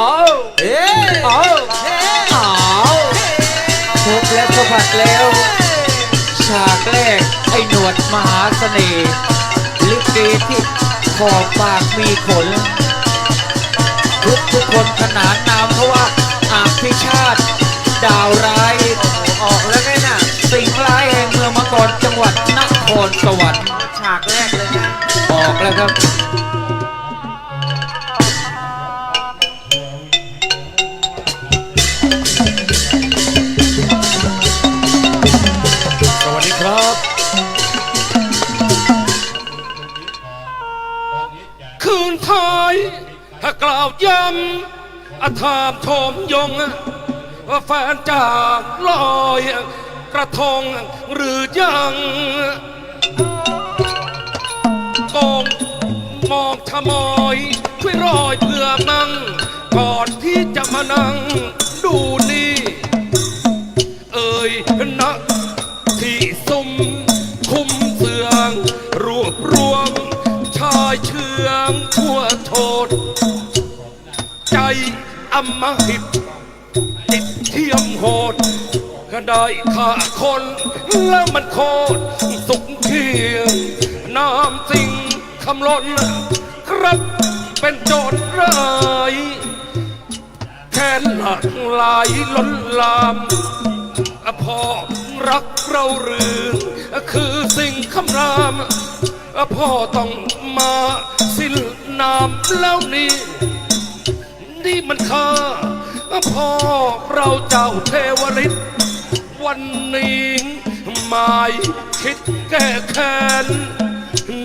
เอาเอ๊ะเอาเอาพบและสัมผัสแล้ว ฉากแรกไอ้หนวดมหาเสน่ห์ลิเกที่ขอบปากมีขน ทุกทุกคนขนานนามเพราะว่าอาภิชาติ ดาวร้ายออกแล้วไงน่ะ สิ่งร้ายแห่งเมืองมกรจังหวัดนครสวรรค์ฉากแรกเลยนะออกแล้วครับ คืนไทาย ถ้ากล่าวย้ำอาถามชมยง ว่าแฟนจากลอยกระทงหรือยังกองมองชะมอยช่วยรอยเพื่อนั่งก่อนที่จะมานั่ง องทั่วโทษ ใจอำมหิตจิตเทียมโหดก็ได้ฆ่าคนแล้วมันโคตรสุขเทียงน้ำสิ่งคำล้นครับเป็นโจรร้ายแค้นหลากหลายล้นลามอพอรักเราหรือคือสิ่งคำรามอพ่อต้อง นามแล้วนี้นี่มันข้าพ่อเราเจ้าเทวฤทธิ์วันนี้หมายคิดแก้แค้น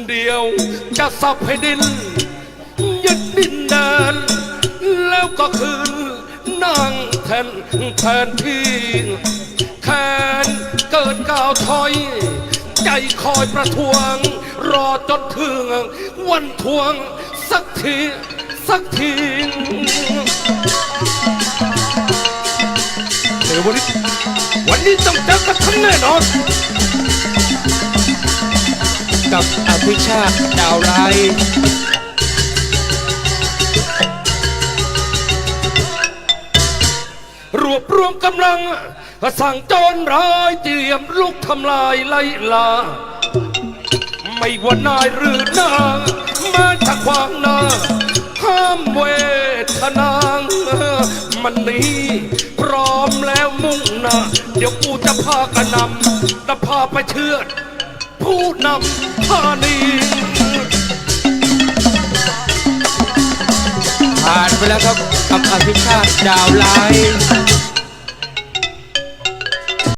เดียวจะสับให้ดินยึดดินแดนแล้วก็คืนนั่งแทนแทนที่แค้นเกิดก้าวถอย ใจคอยประท้วง รอจนถึงวันทวง สักที สักทีเดี๋ยววันนี้วันนี้ต้องเจอกันทั้งแน่นอน กับอภิชาติดาวร้ายรวบรวมกำลัง สั่งโจรร้ายเตรียมลุกทำลายไล่ลา ไม่ว่านายหรือนาง มาจากขวางนาห้ามเวทนางมันนี้พร้อมแล้วมุ่งหน้าเดี๋ยวกูจะพากันนำจะพาไปเชือดผู้นำพานีผ่านไปแล้วครับกับอภิชาติดาวร้า